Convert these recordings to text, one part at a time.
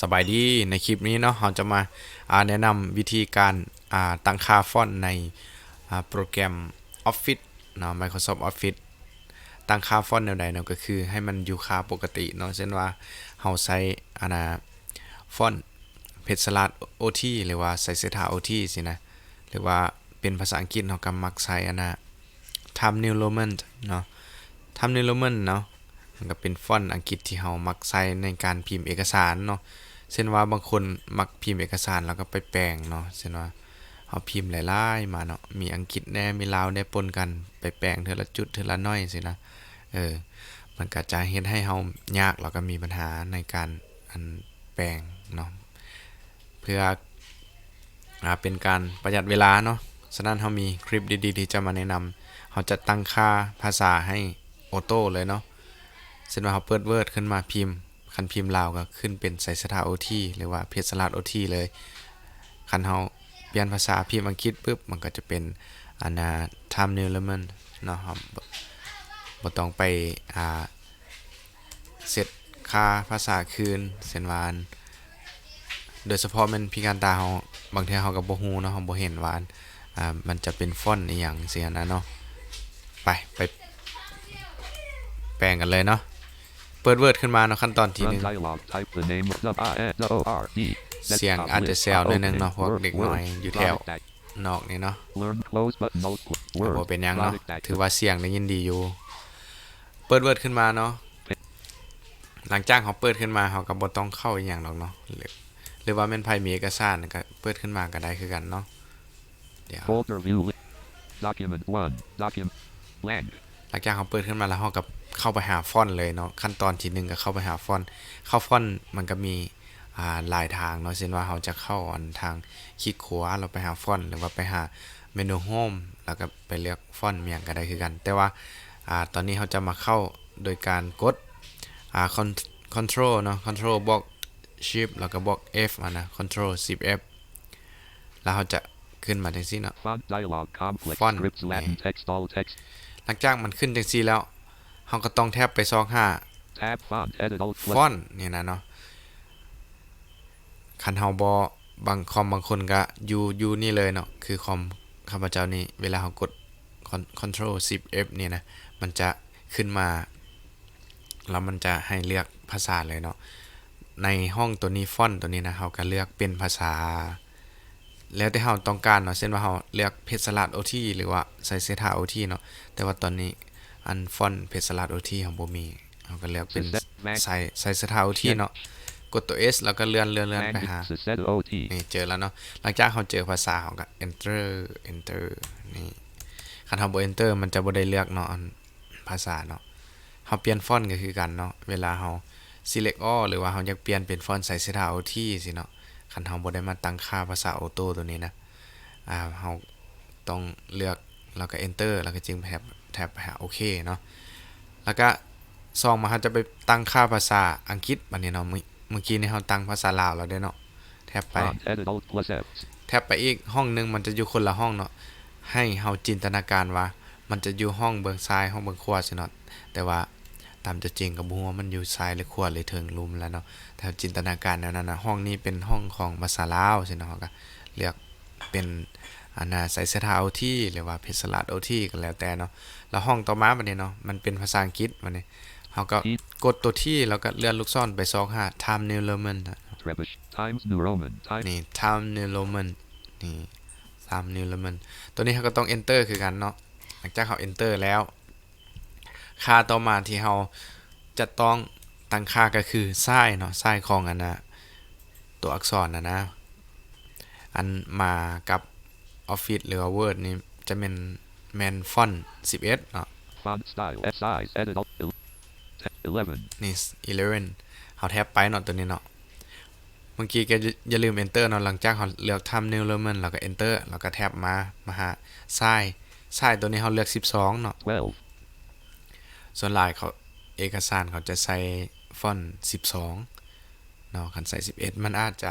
สบายดีในคลิปนี้เนาะเราจะมาาแนะนำวิธีการาตั้งค่าฟอนต์ในโปรแกรม Office เนาะ Microsoft Office ตั้งค่าฟอนต์แนวใดเนาะก็คือให้มันอยู่ค่าปกติเนาะเช่นว่าเฮาใช้อานาฟอนต์เพชรสลัด OT หรือว่าใส่เสถา OT สินะ หรือว่าเป็นภาษาอังกฤษเนาก็มักใช้อันน่ะ Time New Roman เนาะ Time New Roman เนาะมันก็เป็นฟอนต์อังกฤษที่เฮามักใช้ในการพิมพ์เอกสารเนาะ เช่นว่าบางคนมักพิมพ์เอกสารแล้วก็ไปแปลงเนาะเช่นว่าเฮาพิมพ์หลายๆมาเนาะมีอังกฤษแน่มีลาวแน่ปนกันไปแปลงเทื่อละจุดเทื่อละน้อยสินะเออมันก็จะเฮ็ดให้เฮายากแล้วก็มีปัญหาในการอันแปลงเนาะเพื่ออ่าเป็นการประหยัดเวลาเนาะฉะนั้นเฮามีคลิปดีๆ ที่จะมาแนะนำเฮาจะตั้งค่าภาษาให้ออโต้เลยเนาะเช่นว่าเฮาเปิด Word ขึ้นมาพิมพ์ คันพิมพ์ลาวก็ขึ้นเป็นใส่สถา OT หรือว่าเพจสลัด OT เลยคันเฮาเปลี่ยนภาษาพิมพ์อังกฤษปึ๊บมันก็จะเป็นอันน่ะ Time New Roman เนาะครับบ่ต้องไปอ่าเสร็จค่าภาษาคืนเช่นวาน โดยเฉพาะมันพิการตาเฮาบางเทื่อเฮาก็บ่ฮู้เนาะเฮาบ่เห็นว่าอันอ่ามันจะเป็นฟอนต์อีหยังเสียนะเนาะไปไปแปลงกันเลยเนาะ เปิด Word ขึ้นมาเนาะขั้นตอนที่ห Run นึ่ง dialog. Type the name of the I N O R E. เสียงอาจจะแซวหน่อยนึงเนาะพวกเด็กน้อยอยู่แถวนอกนี่เนาะ Learn close button no ก็ word. บ่เป็นหยังเนาะ Product ถือว่าเสียงได้ยินดีอยู่ เปิด Word ขึ้นมาเนาะหลังจากเขาเปิดขึ้นมาเขาก็บ่ต้องเข้าอีหยังหรอกเนาะหรือหรือว่าแม่นไผมีเอกสารก็เปิดขึ้นมาก็ได้คือกันเนาะเดี๋ยว Folder view. li- Document one. Document blank. หลังจากเขาเปิดขึ้นมาแล้วเขาก็เข้าไปหาฟอนต์เลยเนาะขั้นตอนที่หนึ่งก็เข้าไปหาฟอนต์เข้าฟอนต์มันก็มีอ่าหลายทางเนาะเช่นว่าเขาจะเข้าอันทางคลิกขวาเราไปหาฟอนต์หรือว่าไปหาเมนูโฮมแล้วก็ไปเลือกฟอนต์เมียงก็ได้คือกัน แต่ว่าอ่าตอนนี้เขาจะมาเข้าโดยการกดอ่า con- control เนาะ control บวก shift แล้วก็บวก F อะนะ control 10 F แล้วเขาจะขึ้นมาจังซี่เนาะ Font dialog. Conflict. Font. Scripts Latin Yeah. text all text. หลังจากมันขึ้นจังซี่แล้วเขาก็ต้องแทบไปซอกห้า Tab font. Edit alt ฟ plus. อนต์นี่นะเนาะคันเฮาบอบางคอมบางคนก็อยู่อยู่นี่เลยเนาะคือคอมข้าพเจ้านี่เวลาเฮากด Con- Control 10 F เนี่ยนะมันจะขึ้นมาแล้วมันจะให้เลือกภาษาเลยเนาะในห้องตัวนี้ฟอนต์ตัวนี้นะเฮาก็เลือกเป็นภาษา แล้วแต่เฮาต้องการเนาะเช่นว่าเฮาเลือกเพจสลัด OT หรือว่าใส่เซทา OT เนาะแต่ว่าตอนนี้อันฟอนต์เพจสลัด OT ของบ่มีเฮาก็เลือกเป็น Set Mac. ใส่ใส่สถา OT เนาะกดตัว S แล้วก็เลื่อนเลื่อนเลื่อนไปหา Language. Set OT. นี่เจอแล้วเนาะ หลังจากเขาเจอภาษาเขาก็ enter enter นี่คันเขาบ่ enter มันจะบ่ได้เลือกเนาะอันภาษาเนาะเขาเปลี่ยนฟอนต์ก็คือกันเนาะ เวลาเขา select all หรือว่าเขาอยากเปลี่ยนเป็นฟอนต์ใส่เสถา OT สิเนาะ คันเขาบ่ได้มาตั้งค่าภาษาออโต้ตัวนี้นะอ่าเขาต้องเลือกแล้วก็ enter แล้วก็จึงแท็บแท็บไปหาโอเคเนาะแล้วก็ซองมาเขาจะไปตั้งค่าภาษาอังกฤษบัดนี้เนาะเมื่อเมื่อกี้นี่เขาตั้งภาษาลาวแล้วเด้เนาะแท็บไป Font. Edit alt plus F. แทบไปอีกห้องหนึงมันจะอยู่คนละห้องเนาะให้เฮาจินตนาการว่า มันจะอยู่ห้องเบื้องซ้ายห้องเบื้องขวาสิเนาะแต่ว่า ตามจะจริงกับบ่ฮู้ว่ามันอยู่ซ้ายหรือขวาหรือเทิงลุมแล้วเนาะแต่จินตนาการแนวนั้นน่ะห้องนี้เป็นห้องของภาษาลาวสิเนาะเราก็เลือกเป็นอันน่ะใส่เสื้อผ้า OT หรือว่าเพชรสลัด OT ก็แล้วแต่เนาะแล้วห้องต่อมาบัดนี้เนาะมันเป็นภาษาอังกฤษบัดนี้เฮาก็กดตัวที่แล้วก็เลื่อนลูกศรไปซอกหา Time New Roman นะ Trebuch. Times New Roman. Time. นี่ Time New Roman นี่ Time New Roman ตัวนี้เขาก็ต้อง enter คือกันเนาะหลังจากเขา enter แล้ว ค่าต่อมาที่เขาจะต้องตั้งค่าก็คือไส้เนาะไส้ของอันนะตัวอักษรนะนะอันมากับ Office หรือว่า Word นี่จะเป็นแมนฟอนต์11เนาะ Font style. S size. Edit alt. el- te- 11. นี่11เขาแทบไปเนาะตัวนี้เนาะเมื่อกี้แกอย่าอย่าลืม enter เนาะหลังจากเขาเลือกทำ new roman แล้วก็ enter แล้วก็แท็บมามาหาซ้ายซ้ายตัวนี้เขาเลือก 12 เนาะ 12. ส่วนหลายเขาเอกสารเขาจะใส่ฟอนต์12เนาะคันใส่11 มันอาจจะ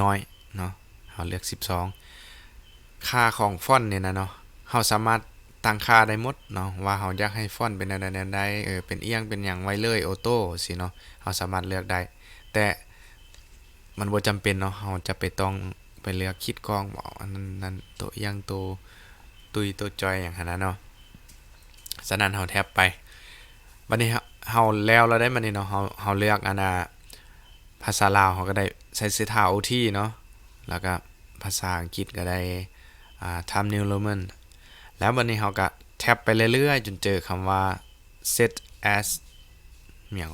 น้อยเนาะเขาเลือก 12 ค่าของฟอนต์เนี่ยนะเนาะเขาสามารถตั้งค่าได้หมดเนาะว่าเขาอยากให้ฟอนต์เป็นอะไรใดเออเป็นเอียงเป็นอย่างไวเลยออโต้สิเนาะเขาสามารถเลือกได้ แต่มันบ่จำเป็นเนาะเฮาจะไปต้องไปเลือกคิดกองบ่อันนั้นนั้นตัวอยังตัวตุยตัวจอยอย่างนั้นเนาะ ฉะนั้นเฮาแท็บไปบัดนี้เฮาเฮาแล้วเราได้บัดนี้เนาะเฮาเฮาเลือกอันน่ะภาษาลาวเฮาก็ได้ใช้เสถา OT เนาะแล้วก็ภาษาอังกฤษก็ได้อ่า time new roman แล้วบัดนี้เฮาก็แท็บไปเรื่อยๆ จนเจอคำว่า set as เมียง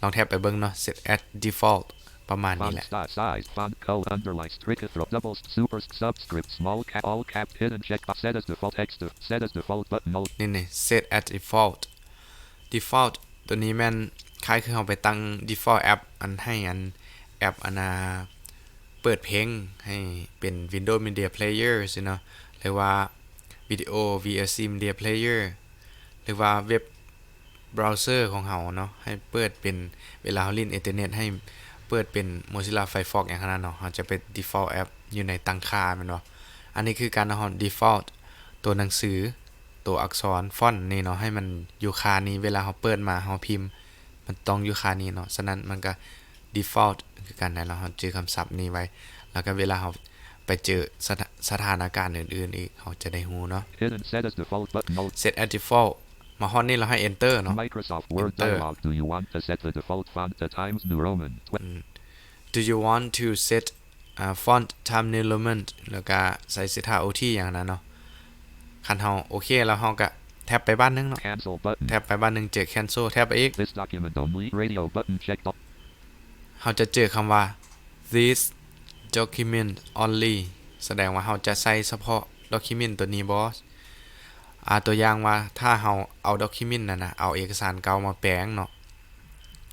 ลองแท็บไปเบิ่งเนาะ set as default ประมาณนี้ Font แหละ style size, font color, underline, strict, throw, double, super, subscript, small cap, all caps, hidden checkbox, set as default text, set as default button, no นี่นี่ set at default default ตัวนี้แม่นคล้ายคือเราไปตั้ง default app อันให้อันแอปอันนาเปิดเพลงให้เป็น Windows Media Player สิเนาะหรือว่า Video VLC Media Player หรือว่าเว็บเบราว์เซอร์ของเราเนาะให้เปิดเป็นเวลาเราเล่นอินเทอร์เน็ตให้ เปิดเป็น Mozilla Firefox อย่างนั้นเนาะเราจะเป็น default app อยู่ในตั้งค่าแม่นบ่อันนี้คือการเอา default ตัวหนังสือ ตัวอักษรฟอนต์นี่เนาะให้มันอยู่ค่านี้เวลาเราเปิดมาเราพิมพ์ มันต้องอยู่ค่านี้เนาะฉะนั้นมันก็ default คือการไหนเราเราเจอคำศัพท์นี้ไว้ แล้วก็เวลาเราไปเจอสถาสถานการณ์อื่นๆอีกเราจะได้ฮู้เนาะ hidden, set as default button, no set at default มาฮอนนี่เราให้ enter เนาะ Microsoft Word Enter. dialog. Do you want to set the default font to Times New Roman? Tw- do you want to set uh, font time new roman แล้วก็ใส่สิทา OT อย่างนั้นเนาะคันเฮาโอเคแล้วเฮาก็แท็บไปบ้านนึงเนาะ Cancel button. แท็บไปบ้านนึงเจอ cancel แท็บไปอีก This document only. Radio button checked. off. เราจะเจอคำว่า this document only แสดงว่าเราจะใส่เฉพาะ document ตัวนี้บอส อ่าตัวอย่างว่าถ้าเราเอา document นั่นนะเอาเอกสารเก่ามาแปลงเนาะ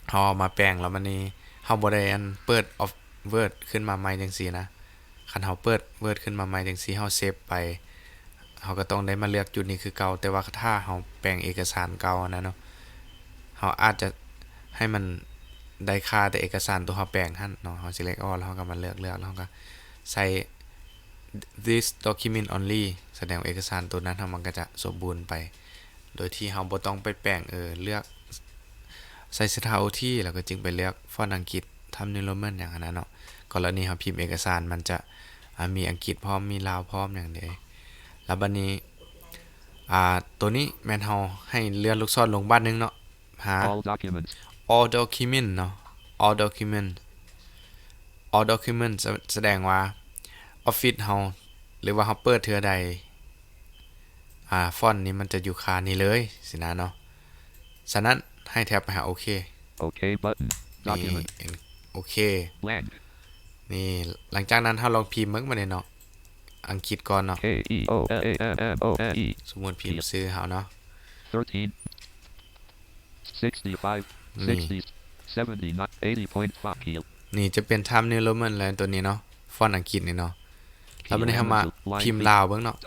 เราเอมาแปลงแล้วมันนี้เราบ่ได้อันเปิด of word ขึ้นมาใหม่จังซี่นะคันเราเปิด word ขึ้นมาใหม่จังซี่เราเซฟไปเราก็ต้องได้มาเลือกจุดนี้คือเก่าแต่ว่าถ้าเราแปลงเอกสารเก่านะเนาะเราอาจจะให้มันได้ค่าแต่เอกสารตัวเขาแปลงหั่นเนาะเขา select all แล้วเขาก็มาเลือกเลือกแล้วเขาก็ใส่ this document only แสดงเอกสารตัวนั้นมันก็จะสมบูรณ์ไป โดยที่เราบ่ต้องไปแปลงเออเลือกใส่สถา OT แล้วก็จึงไปเลือกฟอนต์อังกฤษทำ New Roman อย่างนั้นเนาะกรณีเราพิมพ์เอกสารมันจะมีอังกฤษพร้อมมีลาวพร้อมอย่างเดียวแล้วบัดนี้อ่าตัวนี้แมนเฮาให้เลื่อนลูกศรลงบ้านหนึงเนาะหา All documents. all document เนาะ all document all document แสแสดงว่า office เฮาหรือว่าเฮาเปิดเทื่อใดอ่าฟอนต์นี้มันจะอยู่ค่านี้เลยสินะเนาะฉะนั้นให้แท็บไปหาโอเค OK button. นี่ Document. โอเค Blank. นี่หลังจากนั้นถ้าลองพิมพ์มึกมาเลยเนาะอังกฤษก่อนเนาะ K E O N A M M O N E. สมมุติพิมพ์ซื้อเฮาเนาะ 13. 65. Nee. 60. 79. 80.5 kilo. นี่จะเป็น Time New Roman เลยตัวนี้เนาะฟอนต์อังกฤษนี่เนาะ แล้ววันนี้เฮามาพิมพ์ลาวเบิ่งเนาะ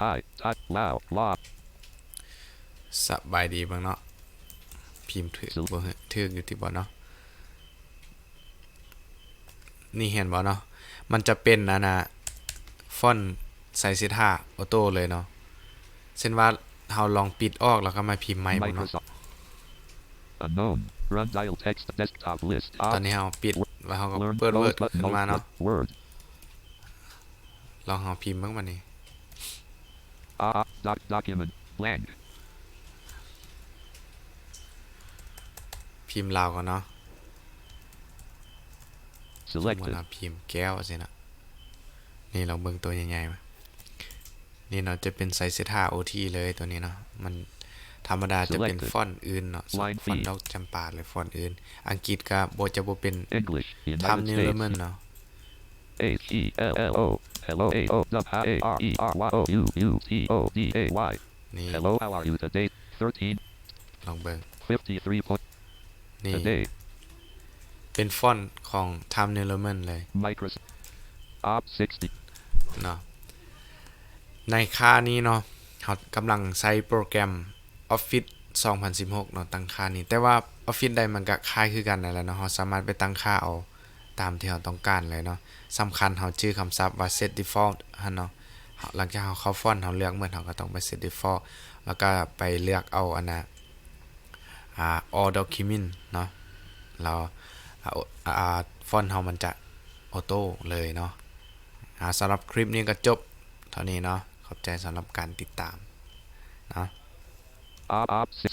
สบายดีเบ้างเนาะพิมพ์ถือสู้บ่ฮึถืออยู่ที่บ่เนาะนี่เห็นบ่เนาะมันจะเป็นนะนะฟอนต์ใส่สิท่าออโต้เลยเนาะเช่นว่าเฮาลองปิดออกแล้วก็มาพิมพ์ใหม่บ่เนาะตอนนี้เฮาปิดแล้วเฮาก็เปิด Word close button. ขึ้นมาเนาะ ลองเฮาพิมพ์เบิ่งบัดนี้ Ah. Doc. Document. Blank. พิมพ์ลาวก่อนเนาะสมมุติ Selected. ว่าพิมพ์แก้วสินะนี่ลองเบิ่งตัวใหญ่ๆมานี่เนาะจะเป็นไซส์ท่า OT เลยตัวนี้เนาะมันธรรมดาจะเป็น Selected. ฟอนต์อื่นเนาะ Line ฟอนต์ feed. ดอกจำปาหรือฟอนต์อื่น อังกฤษก็บ่จะบ่เป็น English. United ทำนิว States. เมนเนาะ H E L L O. Hello. A O W A R E R Y O U U T O D A Y. นี่ Hello. How are you today? 13. ลองเบิ่ง53 point. นี่ Today. เป็นฟอนต์ของ Time New Roman เลย Microsoft. Op 60. เนาะในค่านี้เนาะเขากำลังใช้โปรแกรม Office 2016เนาะตั้งค่านี้ แต่ว่า Office ใดมันก็คล้ายคือกันนั่นแหละเนาะเราสามารถไปตั้งค่าเอา ตามที่เราต้องการเลยเนาะสำคัญเราชื่อคำศัพท์ว่า set default หั่นเนาะหลังจากเราเข้าฟอนต์เราเลือกเหมือนเราก็ต้องไป set default แล้วก็ไปเลือกเอาอันนะอ่า all document เนาะเราอ่าฟอนต์เรามันจะออโต้เลยเนาะอ่าสำหรับคลิปนี้ก็จบเท่านี้เนาะขอบใจสำหรับการติดตาม Op op 6.